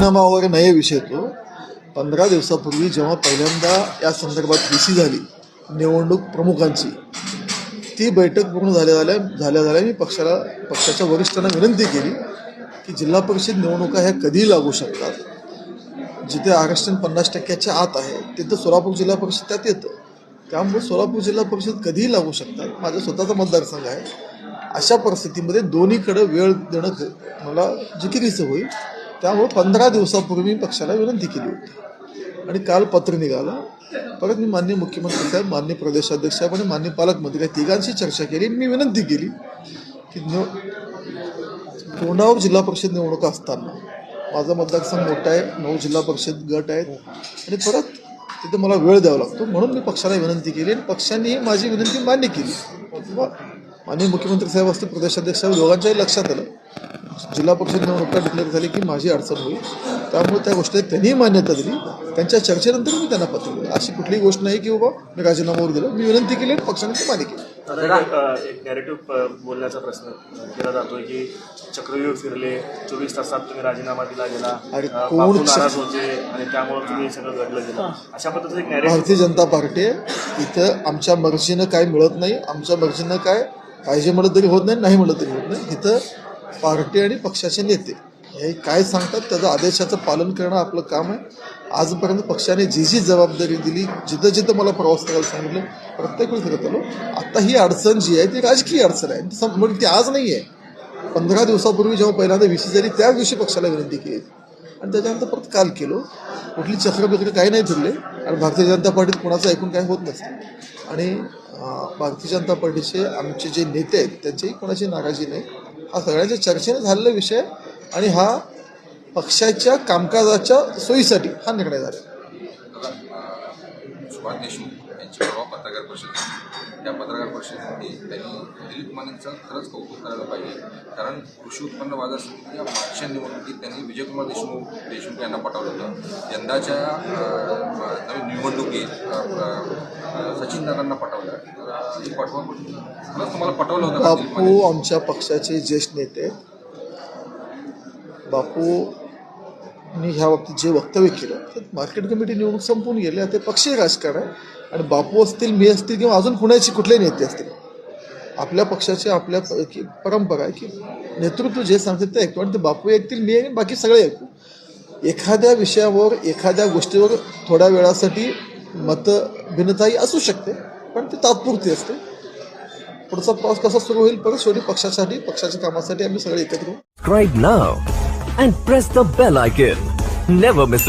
पवार नये विषय येतो पंधरा दिवसापूर्वी जेव्हा पहिल्यांदा या संदर्भात बी सी झाली निवडणूक प्रमुखांची ती बैठक पूर्ण झाल्या झाल्या झाल्या झाल्या मी पक्षाला पक्षाच्या वरिष्ठांना विनंती केली की जिल्हा परिषद निवडणुका ह्या कधीही लागू शकतात. जिथे आरक्षण पन्नास टक्क्याच्या आत आहे तिथं सोलापूर जिल्हा परिषद त्यात येतं. त्यामुळे सोलापूर जिल्हा परिषद कधीही लागू शकतात. माझा स्वतःचा मतदारसंघ आहे. अशा परिस्थितीमध्ये दोन्हीकडं वेळ देणं मला जिकिरीचं होईल. त्यामुळे पंधरा दिवसापूर्वी मी पक्षाला विनंती केली होती. आणि काल पत्र निघालं. परत मी मान्य मुख्यमंत्री साहेब मान्य प्रदेशाध्यक्ष साहेब आणि मान्य पालकमंत्री या तिघांशी चर्चा केली आणि मी विनंती केली की निव तोंडावर जिल्हा परिषद निवडणुका असताना माझा मतदारसंघ मोठा आहे नऊ जिल्हा परिषद गट आहेत आणि परत तिथे मला वेळ द्यावा लागतो म्हणून मी पक्षाला विनंती केली आणि पक्षाने माझी विनंती मान्य केली. किंवा माननीय मुख्यमंत्री साहेब असतील प्रदेशाध्यक्ष साहेब दोघांच्याही लक्षात आलं. जिल्हा परिषद निवडणुका डिक्लेअर झाली की माझी अडचण होईल. त्यामुळे त्या गोष्टीला त्यांनीही मान्यता दिली. त्यांच्या चर्चेनंतर मी त्यांना पत्र दिलं. अशी कुठलीही गोष्ट नाही की बाबा मी राजीनामावर दिलं मी विनंती केली आणि पक्षाने मान्य केली. एक, नॅरेटिव्ह बोलण्याचा प्रश्न केला जातोय की चक्रव्यूह फिरले चोवीस तासात तुम्ही राजीनामा दिला गेला नाराज होते आणि त्यामुळे तुम्ही सगळं घडलं गेलं. अशा एक नॅरेटिव्ह भारतीय जनता पार्टी आहे इथं आमच्या मर्जीनं काय मिळत नाही आमच्या मर्जीनं काय पाहिजे म्हणलं तरी होत नाही नाही म्हणलं तरी होत नाही. इथं पार्टी आणि पक्षाचे नेते. हे काय सांगतात? त्याचं आदेशाचं पालन करणं आपलं काम आहे. आजपर्यंत पक्षाने जी जी जबाबदारी दिली जिथं जिथं मला प्रवास करायला सांगितलं प्रत्येक वेळी करत आलो. आता ही अडचण जी आहे ती राजकीय अडचण आहे. सम- म्हणजे ती आज नाही आहे. पंधरा दिवसापूर्वी जेव्हा पहिल्यांदा विषय झाली त्याच दिवशी पक्षाला विनंती केली आणि त्याच्यानंतर परत काल केलो. कुठली चक्र काही नाही फिरले आणि भारतीय जनता पार्टीत कोणाचं ऐकून काही होत नसतं. आणि भारतीय जनता पार्टीचे आमचे जे नेते आहेत त्यांचीही कोणाची नाराजी नाही. हा सगळ्यांच्या चर्चेने झालेला विषय आणि हा पक्षाच्या कामकाजाच्या सोयीसाठी हा निर्णय झाला. सुभाष देशमुख यांची परवा पत्रकार परिषद त्या पत्रकार परिषदेमध्ये त्यांनी दिलीप मानेंचं खरंच कौतुक करायला पाहिजे. कारण कृषी उत्पन्न बाजार समितीच्या मागच्या निवडणुकीत त्यांनी विजयकुमार देशमुख देशमुख यांना पटवलं होतं. यंदाच्या नवीन निवडणुकीत सचिन दादांना पटवलं ही पटवा तुम्हाला पटवलं होतं? बापू आमच्या पक्षाचे ज्येष्ठ नेते. आहेत. बापूंनी ह्या बाबतीत जे वक्तव्य केलं तर मार्केट कमिटी निवडणूक संपून गेले ते पक्षीय राजकारण आहे. आणि बापू असतील मी असतील किंवा अजून कुणाचे कुठले नेते असतील आपल्या पक्षाची आपल्या परंपरा आहे की नेतृत्व जे सांगतात ते ऐकतो. आणि ते बापू ऐकतील मी ऐकेन बाकी सगळे ऐकू. एखाद्या विषयावर एखाद्या गोष्टीवर थोड्या वेळासाठी भिन्नताही असू शकते पण ती तात्पुरती असते. पुढचा प्रवास कसा सुरू होईल परत शेवटी पक्षासाठी पक्षाच्या कामासाठी आम्ही सगळे एकत्र press the bell and never miss